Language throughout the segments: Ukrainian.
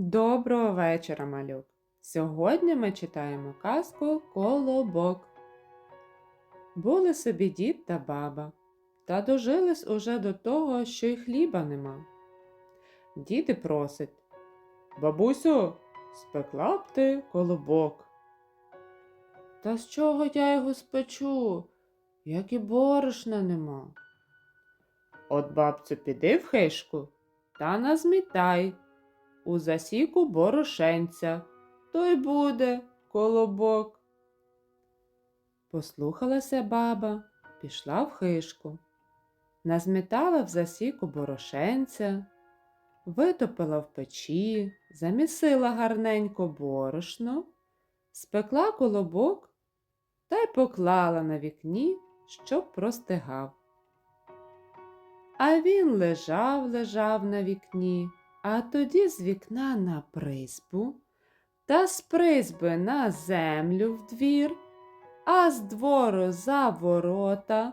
Доброго вечора, малюк! Сьогодні ми читаємо казку Колобок. Були собі дід та баба, та дожились уже до того, що й хліба нема. Діти просить Бабусю, спекла б ти колобок. Та з чого я його спечу, як і борошна нема. От, бабцю, піди в хишку та назмітай у засіку борошенця, то й буде колобок. Послухалася баба, пішла в хишку, назмітала в засіку борошенця, витопила в печі, замісила гарненько борошно, спекла колобок та й поклала на вікні, щоб простигав. А він лежав, лежав на вікні, а тоді з вікна на призьбу, та з призьби на землю в двір, а з двору за ворота,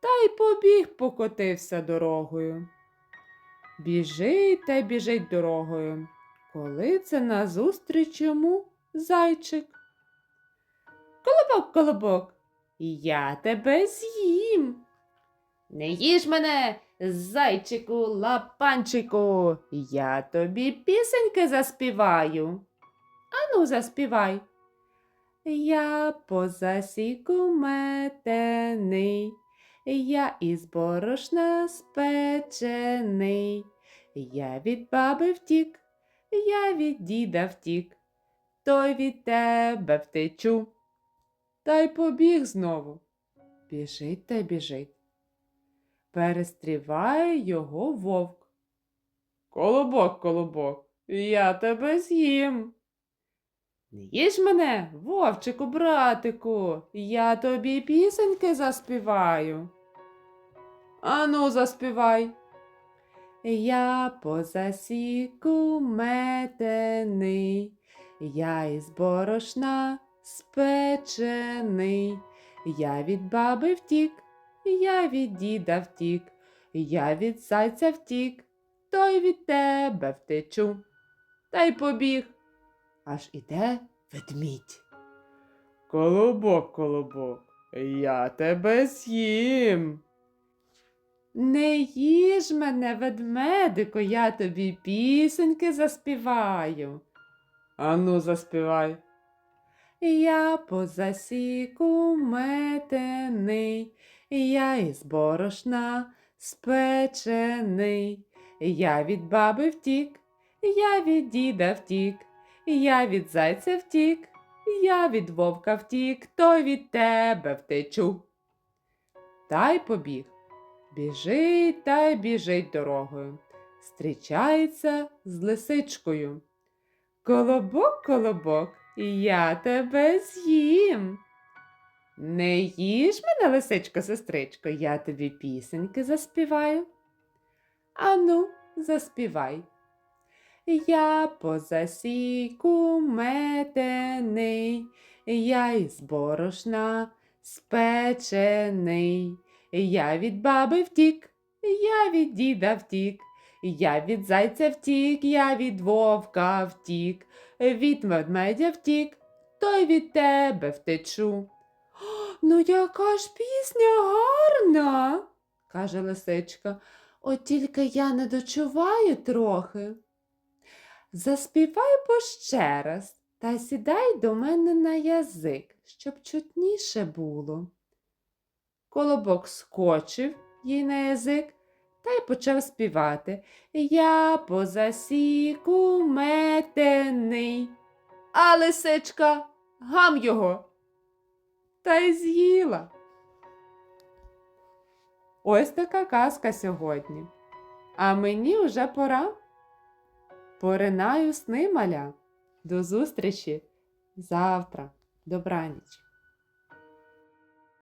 та й побіг покотився дорогою. Біжить та й біжить дорогою. Коли це назустріч йому зайчик. Колобок, колобок, я тебе з'їм. Не їж мене, зайчику лапанчику, я тобі пісеньки заспіваю. Ану, заспівай. Я по засіку метений, я із борошна спечений, я від баби втік, я від діда втік, той від тебе втечу. Та й побіг знову. Біжить та біжить перестріває його вовк. Колобок, колобок, я тебе з'їм. Не їж мене, вовчику, братику, я тобі пісеньки заспіваю. Ану, заспівай. Я по засіку метений, я із борошна спечений, я від баби втік, я від діда втік, я від зайця втік, той від тебе втечу. Та й побіг. Аж іде ведмідь. Колобок, колобок, я тебе з'їм. Не їж мене, ведмедику, я тобі пісеньки заспіваю. Ану, заспівай. Я по засіку метений, я із борошна спечений, я від баби втік, я від діда втік, я від зайця втік, я від вовка втік, то від тебе втечу. Та й побіг. Біжить та й біжить дорогою. Зустрічається з лисичкою. Колобок, колобок, я тебе з'їм. Не їж мене, лисичко, сестричко, я тобі пісеньки заспіваю. Ану, заспівай. Я по засіку метений, я із борошна спечений, я від баби втік, я від діда втік, я від зайця втік, я від вовка втік, від ведмедя втік, той від тебе втечу. Ну, яка ж пісня гарна, каже лисичка, от тільки я не дочуваю трохи. Заспівай бо ще раз та сідай до мене на язик, щоб чутніше було. Колобок скочив їй на язик та й почав співати Я по засіку метений. А лисичка гам його та й з'їла. Ось така казка сьогодні. А мені вже пора. Поринаю сни маля. До зустрічі завтра. Добраніч.